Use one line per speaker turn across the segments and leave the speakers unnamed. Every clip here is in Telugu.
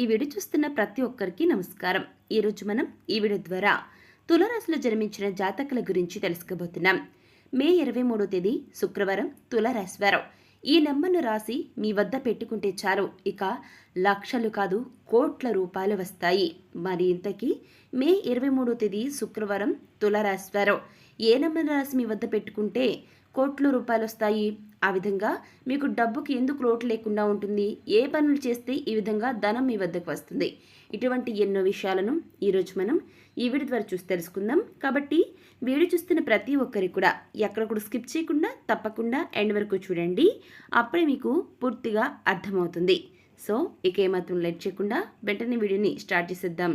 ఈ వీడియో చూస్తున్న ప్రతి ఒక్కరికి నమస్కారం. ఈరోజు మనం ఈ వీడియో ద్వారా తులరాశిలో జన్మించిన జాతకుల గురించి తెలుసుకోబోతున్నాం. మే ఇరవై మూడో తేదీ శుక్రవారం తులరాశి వారు. ఈ నెంబర్ను రాసి మీ వద్ద పెట్టుకుంటే చాలు. ఇక లక్షలు కాదు కోట్ల రూపాయలు వస్తాయి. మరి ఇంతకీ మే ఇరవై మూడో తేదీ శుక్రవారం తులరాశి వారు. ఏ నెంబర్ రాసి మీ వద్ద పెట్టుకుంటే కోట్ల రూపాయలు వస్తాయి? ఆ విధంగా మీకు డబ్బుకి ఎందుకు లోటు లేకుండా ఉంటుంది? ఏ పనులు చేస్తే ఈ విధంగా ధనం మీ వద్దకు వస్తుంది? ఇటువంటి ఎన్నో విషయాలను ఈరోజు మనం ఈ వీడియో ద్వారా చూసి తెలుసుకుందాం. కాబట్టి వీడియో చూస్తున్న ప్రతి ఒక్కరి కూడా ఎక్కడ కూడా స్కిప్ చేయకుండా తప్పకుండా ఎండ్ వరకు చూడండి. అప్పుడే మీకు పూర్తిగా అర్థమవుతుంది. సో ఇక ఏమాత్రం లేట్ చేయకుండా వెంటనే వీడియోని స్టార్ట్ చేసేద్దాం.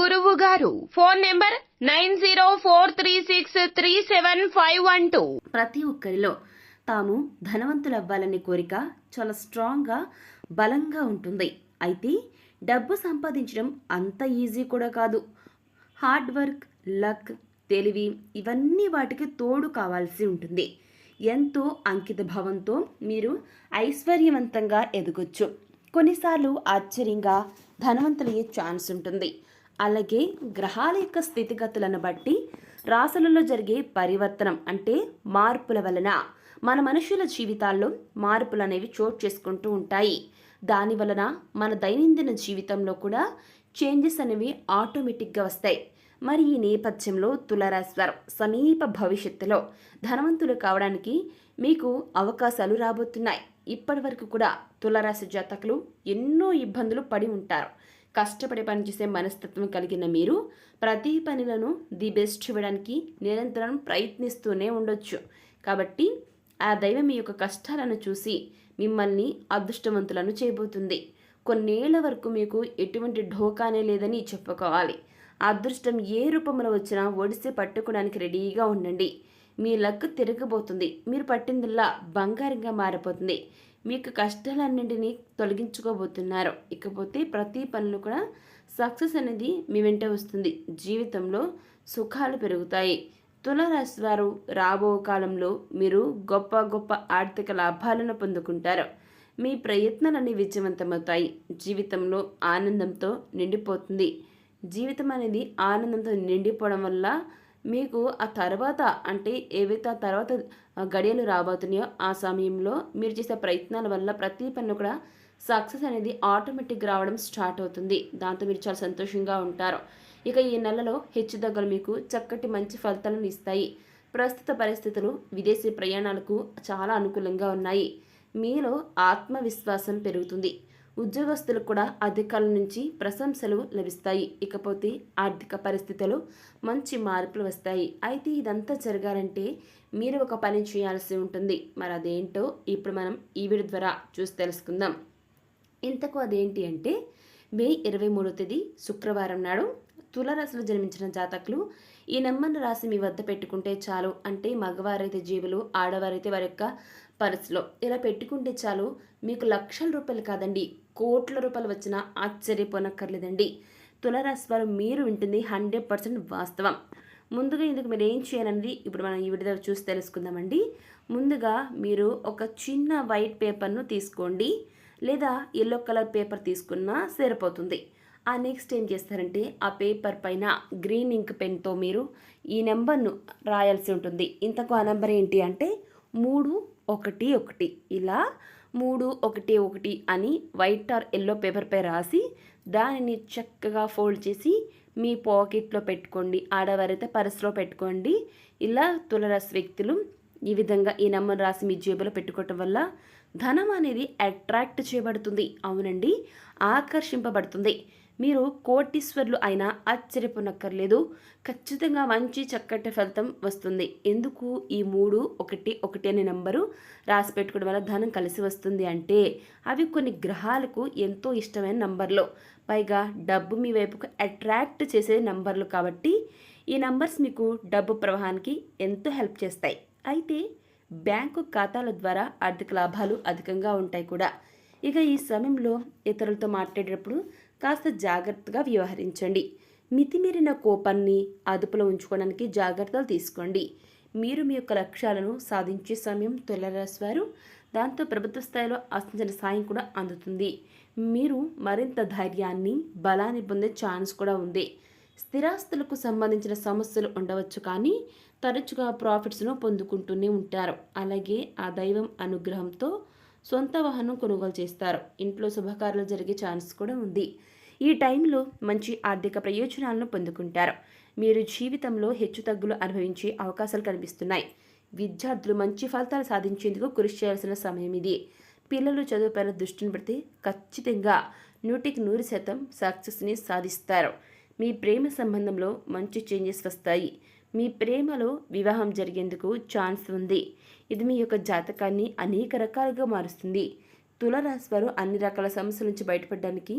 గురువు గారు. Phone number nine zero four three six three seven five one two.
ప్రతి ఒక్కరిలో తాము ధనవంతులవ్వాలనే కోరిక చాలా స్ట్రాంగ్గా బలంగా ఉంటుంది. అయితే డబ్బు సంపాదించడం అంత ఈజీ కూడా కాదు. హార్డ్ వర్క్ లక్ తెలివి ఇవన్నీ వాటికి తోడు కావాల్సి ఉంటుంది. ఎంతో అంకిత భావంతో మీరు ఐశ్వర్యవంతంగా ఎదగొచ్చు. కొన్నిసార్లు ఆశ్చర్యంగా ధనవంతులయ్యే ఛాన్స్ ఉంటుంది. అలాగే గ్రహాల యొక్క స్థితిగతులను బట్టి రాశులలో జరిగే పరివర్తనం అంటే మార్పుల వలన మన మనుషుల జీవితాల్లో మార్పులు అనేవి చోటు చేసుకుంటూ ఉంటాయి. దాని వలన మన దైనందిన జీవితంలో కూడా చేంజెస్ అనేవి ఆటోమేటిక్గా వస్తాయి. మరి ఈ నేపథ్యంలో తులరాశ్వరం సమీప భవిష్యత్తులో ధనవంతులు కావడానికి మీకు అవకాశాలు రాబోతున్నాయి. ఇప్పటి వరకు కూడా తులరాశి జాతకులు ఎన్నో ఇబ్బందులు పడి ఉంటారు. కష్టపడి పనిచేసే మనస్తత్వం కలిగిన మీరు ప్రతి పనులను ది బెస్ట్ ఇవ్వడానికి నిరంతరం ప్రయత్నిస్తూనే ఉండొచ్చు. కాబట్టి ఆ దైవం మీ యొక్క కష్టాలను చూసి మిమ్మల్ని అదృష్టవంతులను చేయబోతుంది. కొన్నేళ్ళ వరకు మీకు ఎటువంటి ఢోకానే లేదని చెప్పుకోవాలి. అదృష్టం ఏ రూపంలో వచ్చినా ఒడిసి పట్టుకోవడానికి రెడీగా ఉండండి. మీ లక్ తిరగబోతుంది. మీరు పట్టిందల్లా బంగారంగా మారిపోతుంది. మీకు కష్టాలన్నింటినీ తొలగించుకోబోతున్నారు. ఇకపోతే ప్రతి పనులు కూడా సక్సెస్ అనేది మీ వెంట వస్తుంది. జీవితంలో సుఖాలు పెరుగుతాయి. తులరాశి వారు రాబో కాలంలో మీరు గొప్ప గొప్ప ఆర్థిక లాభాలను పొందుకుంటారు. మీ ప్రయత్నాలన్నీ విజయవంతమవుతాయి. జీవితంలో ఆనందంతో నిండిపోతుంది. జీవితం అనేది ఆనందంతో నిండిపోవడం వల్ల మీకు ఆ తర్వాత అంటే ఏవైతే ఆ తర్వాత గడియలు రాబోతున్నాయో ఆ సమయంలో మీరు చేసే ప్రయత్నాల వల్ల ప్రతి పనిలో కూడా సక్సెస్ అనేది ఆటోమేటిక్ రావడం స్టార్ట్ అవుతుంది. దాంతో మీరు చాలా సంతోషంగా ఉంటారు. ఇక ఈ నెలలో హెచ్చుతగ్గులు మీకు చక్కటి మంచి ఫలితాలను ఇస్తాయి. ప్రస్తుత పరిస్థితులు విదేశీ ప్రయాణాలకు చాలా అనుకూలంగా ఉన్నాయి. మీలో ఆత్మవిశ్వాసం పెరుగుతుంది. ఉద్యోగస్తులకు కూడా అధికారుల నుంచి ప్రశంసలు లభిస్తాయి. ఇకపోతే ఆర్థిక పరిస్థితులు మంచి మార్పులు వస్తాయి. అయితే ఇదంతా జరగాలంటే మీరు ఒక పని చేయాల్సి ఉంటుంది. మరి అదేంటో ఇప్పుడు మనం ఈ వీడియో ద్వారా చూసి తెలుసుకుందాం. ఇంతకు అదేంటి అంటే మే ఇరవై మూడో తేదీ శుక్రవారం నాడు తులరాశిలో జన్మించిన జాతకులు ఈ నెంబర్ను రాసి మీ వద్ద పెట్టుకుంటే చాలు. అంటే మగవారైతే జీవులు ఆడవారైతే వారి యొక్క పర్సులో ఇలా పెట్టుకుంటే చాలు మీకు లక్షల రూపాయలు కాదండి కోట్ల రూపాయలు వచ్చినా ఆశ్చర్యపోనక్కర్లేదండి. తులరాశి వారు మీరు వింటుంది హండ్రెడ్ పర్సెంట్ వాస్తవం. ముందుగా ఇందుకు మీరు ఏం చేయాలనేది ఇప్పుడు మనం ఈ విడుదల చూసి తెలుసుకుందామండి. ముందుగా మీరు ఒక చిన్న వైట్ పేపర్ను తీసుకోండి లేదా ఎల్లో కలర్ పేపర్ తీసుకున్నా సరిపోతుంది. ఆ నెక్స్ట్ ఏం చేస్తారంటే ఆ పేపర్ పైన గ్రీన్ ఇంక్ పెన్తో మీరు ఈ నెంబర్ను రాయాల్సి ఉంటుంది. ఇంతకు ఆ నెంబర్ ఏంటి అంటే మూడు ఒకటి ఒకటి. ఇలా మూడు ఒకటి ఒకటి అని వైట్ ఆర్ ఎల్లో పేపర్పై రాసి దానిని చక్కగా ఫోల్డ్ చేసి మీ పాకెట్లో పెట్టుకోండి. ఆడవారైతే పర్సులో పెట్టుకోండి. ఇలా తులరాశి వ్యక్తులు ఈ విధంగా ఈ నెంబర్ రాసి మీ జేబులో పెట్టుకోవటం వల్ల ధనం అనేది అట్రాక్ట్ చేయబడుతుంది. అవునండి. ఆకర్షింపబడుతుంది. మీరు కోటీశ్వర్లు అయినా ఆశ్చర్యపోనక్కర్లేదు. ఖచ్చితంగా మంచి చక్కటి ఫలితం వస్తుంది. ఎందుకు ఈ మూడు ఒకటి ఒకటి అనే నెంబరు రాసి పెట్టుకోవడం వల్ల ధనం కలిసి వస్తుంది అంటే అవి కొన్ని గ్రహాలకు ఎంతో ఇష్టమైన నంబర్లు. పైగా డబ్బు మీ వైపుకు అట్రాక్ట్ చేసే నంబర్లు కాబట్టి ఈ నంబర్స్ మీకు డబ్బు ప్రవాహానికి ఎంతో హెల్ప్ చేస్తాయి. అయితే బ్యాంకు ఖాతాల ద్వారా ఆర్థిక లాభాలు అధికంగా ఉంటాయి కూడా. ఇక ఈ సమయంలో ఇతరులతో మాట్లాడేటప్పుడు కాస్త జాగ్రత్తగా వ్యవహరించండి. మితిమీరిన కోపాన్ని అదుపులో ఉంచుకోవడానికి జాగ్రత్తలు తీసుకోండి. మీరు మీ యొక్క లక్ష్యాలను సాధించే సమయం తొలరాశి వారు దాంతో ప్రభుత్వ స్థాయిలో ఆశించిన సాయం కూడా అందుతుంది. మీరు మరింత ధైర్యాన్ని బలాన్ని పొందే ఛాన్స్ కూడా ఉంది. స్థిరాస్తులకు సంబంధించిన సమస్యలు ఉండవచ్చు కానీ తరచుగా ప్రాఫిట్స్ను పొందుకుంటూనే ఉంటారు. అలాగే ఆ దైవం అనుగ్రహంతో సొంత వాహనం కొనుగోలు చేస్తారు. ఇంట్లో శుభకార్యాలు జరిగే ఛాన్స్ కూడా ఉంది. ఈ టైంలో మంచి ఆర్థిక ప్రయోజనాలను పొందుకుంటారు. మీరు జీవితంలో హెచ్చుతగ్గులు అనుభవించే అవకాశాలు కనిపిస్తున్నాయి. విద్యార్థులు మంచి ఫలితాలు సాధించేందుకు కృషి చేయాల్సిన సమయం ఇది. పిల్లలు చదువుపైన దృష్టిని పెడితే ఖచ్చితంగా నూటికి నూరు శాతం సక్సెస్ని సాధిస్తారు. మీ ప్రేమ సంబంధంలో మంచి చేంజెస్ వస్తాయి. మీ ప్రేమలో వివాహం జరిగేందుకు ఛాన్స్ ఉంది. ఇది మీ యొక్క జాతకాన్ని అనేక రకాలుగా మారుస్తుంది. తులరాశి వారు అన్ని రకాల సమస్యల నుంచి బయటపడడానికి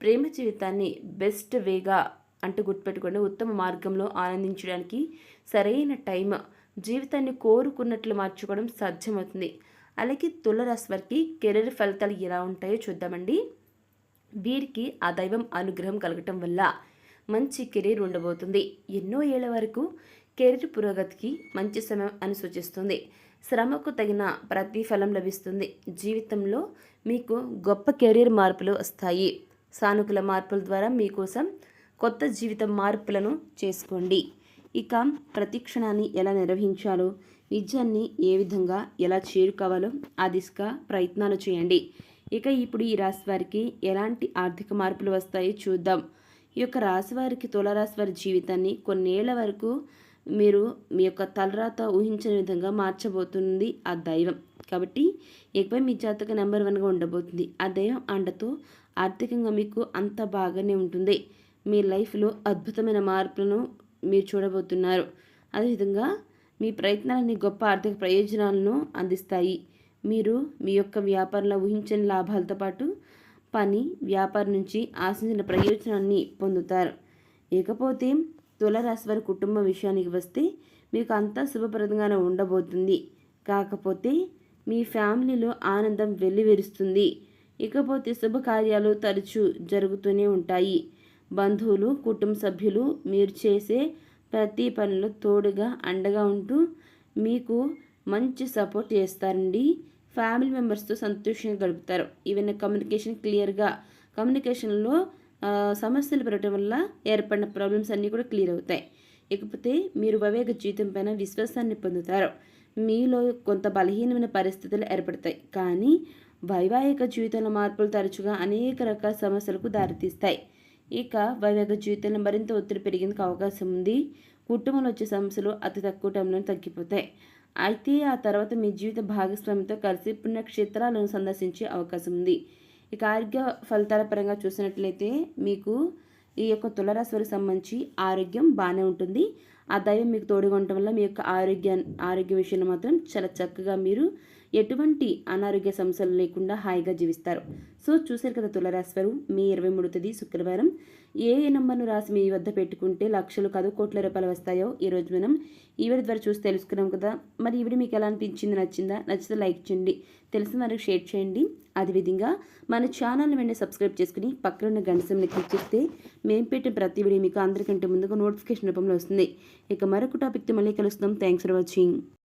ప్రేమ జీవితాన్ని బెస్ట్ వేగా అంటూ గుర్తుపెట్టుకోండి. ఉత్తమ మార్గంలో ఆనందించడానికి సరైన టైం జీవితాన్ని కోరుకున్నట్లు మార్చుకోవడం సాధ్యమవుతుంది. అలాగే తులరాశి వారికి కెరీర్ ఫలితాలు ఎలా ఉంటాయో చూద్దామండి. వీరికి ఆ దైవం అనుగ్రహం కలగటం వల్ల మంచి కెరీర్ ఉండబోతుంది. ఎన్నో ఏళ్ళ వరకు కెరీర్ పురోగతికి మంచి సమయం అని సూచిస్తుంది. శ్రమకు తగిన ప్రతిఫలం లభిస్తుంది. జీవితంలో మీకు గొప్ప కెరీర్ మార్పులు వస్తాయి. సానుకూల మార్పుల ద్వారా మీకోసం కొత్త జీవితం మార్పులను చేసుకోండి. ఇక ప్రతి క్షణాన్ని ఎలా నిర్వహించాలో విద్యాన్ని ఏ విధంగా ఎలా చేరుకోవాలో ఆ దిశగా ప్రయత్నాలు చేయండి. ఇక ఇప్పుడు ఈ రాశి వారికి ఎలాంటి ఆర్థిక మార్పులు వస్తాయో చూద్దాం. ఈ యొక్క రాశి వారికి తులరాశి వారి జీవితాన్ని కొన్నేళ్ళ వరకు మీరు మీ యొక్క తలరాత ఊహించని విధంగా మార్చబోతుంది ఆ దైవం. కాబట్టి ఎక్కువ మీ జాతక నెంబర్ వన్గా ఉండబోతుంది. ఆ దైవం అండతో ఆర్థికంగా మీకు అంత బాగానే ఉంటుంది. మీ లైఫ్లో అద్భుతమైన మార్పులను మీరు చూడబోతున్నారు. అదేవిధంగా మీ ప్రయత్నాలన్నీ గొప్ప ఆర్థిక ప్రయోజనాలను అందిస్తాయి. మీరు మీ యొక్క వ్యాపారంలో ఊహించని లాభాలతో పాటు పని వ్యాపారం నుంచి ఆశించిన ప్రయోజనాన్ని పొందుతారు. ఇకపోతే తులరాశి వారి కుటుంబ విషయానికి వస్తే మీకు అంతా శుభప్రదంగానే ఉండబోతుంది. కాకపోతే మీ ఫ్యామిలీలో ఆనందం వెల్లివిరుస్తుంది. ఇకపోతే శుభకార్యాలు తరచూ జరుగుతూనే ఉంటాయి. బంధువులు కుటుంబ సభ్యులు మీరు చేసే ప్రతి పనిలో తోడుగా అండగా ఉంటూ మీకు మంచి సపోర్ట్ చేస్తారండి. ఫ్యామిలీ మెంబర్స్తో సంతోషంగా గడుపుతారు. ఈవెన్ కమ్యూనికేషన్ క్లియర్గా కమ్యూనికేషన్లో సమస్యలు పెరగడం వల్ల ఏర్పడిన ప్రాబ్లమ్స్ అన్నీ కూడా క్లియర్ అవుతాయి. ఇకపోతే మీరు వివేక జీవితం పైన విశ్వాసాన్ని పొందుతారు. మీలో కొంత బలహీనమైన పరిస్థితులు ఏర్పడతాయి. కానీ వైవాహిక జీవితంలో మార్పులు తరచుగా అనేక రకాల సమస్యలకు దారితీస్తాయి. ఇక వైవాహిక జీవితంలో మరింత ఒత్తిడి పెరిగేందుకు అవకాశం ఉంది. కుటుంబంలో వచ్చే సమస్యలు అతి తక్కువ టైంలో తగ్గిపోతాయి. అయితే ఆ తర్వాత మీ జీవిత భాగస్వామితో కలిసి పుణ్యక్షేత్రాలను సందర్శించే అవకాశం ఉంది. ఇక ఆరోగ్య ఫలితాల పరంగా చూసినట్లయితే మీకు ఈ యొక్క తులరాశివారికి సంబంధించి ఆరోగ్యం బాగానే ఉంటుంది. ఆ దైవం మీకు తోడుగా ఉండటం వల్ల మీ యొక్క ఆరోగ్య ఆరోగ్య విషయంలో మాత్రం చాలా చక్కగా మీరు ఎటువంటి అనారోగ్య సమస్యలు లేకుండా హాయిగా జీవిస్తారు. సో చూశారు కదా తులరాశివారు మే ఇరవై మూడు తేదీ శుక్రవారం. ఏ ఏ నెంబర్ను రాసి మీ వద్ద పెట్టుకుంటే లక్షలు కాదు కోట్ల రూపాయలు వస్తాయో? ఈరోజు మనం ఈ ద్వారా చూసి తెలుసుకున్నాం కదా. మరి ఈవిడ మీకు ఎలా అనిపించింది? నచ్చిందా? నచ్చితే లైక్ చేయండి. తెలిసిన వారికి షేర్ చేయండి. అదేవిధంగా మన ఛానల్ని వెంటనే సబ్స్క్రైబ్ చేసుకుని పక్కన ఉన్న గంట క్లిక్ చేస్తే మేము పెట్టే ప్రతి వీడియో మీకు అందరికంటే ముందుగా నోటిఫికేషన్ రూపంలో వస్తుంది. ఇక మరొక టాపిక్తో మళ్ళీ కలుస్తాం. Thanks for watching